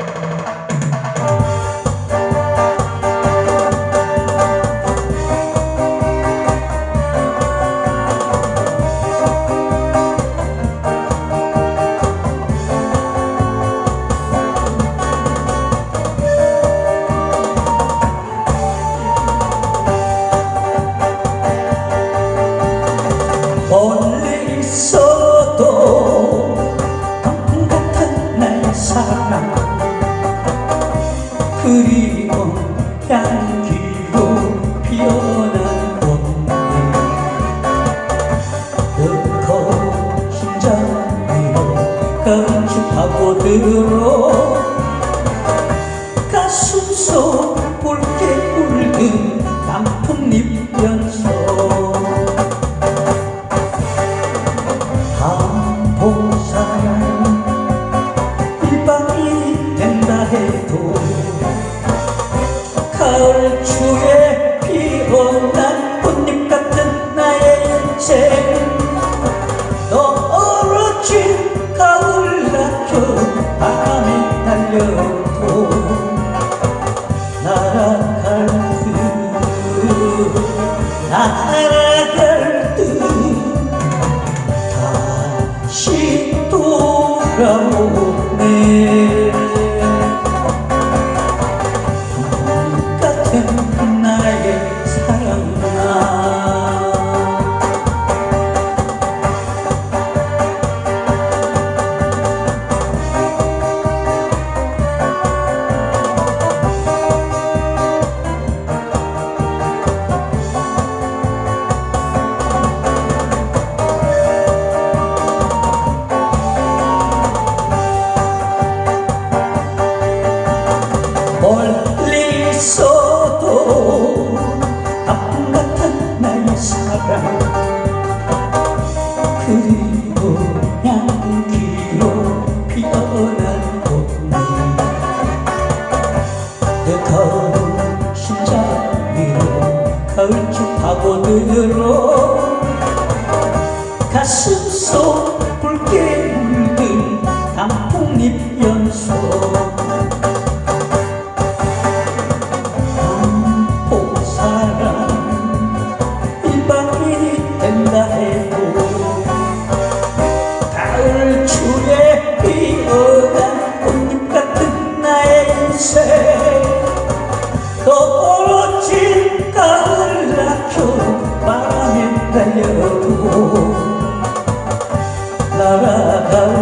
you 그리고 땅길로 피어난 꽃들 덩커 그 심장 위로 감축하고 들어 나를 들듯 다시 돌아오 있어도 나쁜 같은 나의 사랑. 그리고 향기로 피어난 꽃잎 내 걸음 심장 위로 가을쭉 파고들어 가슴 속 beraber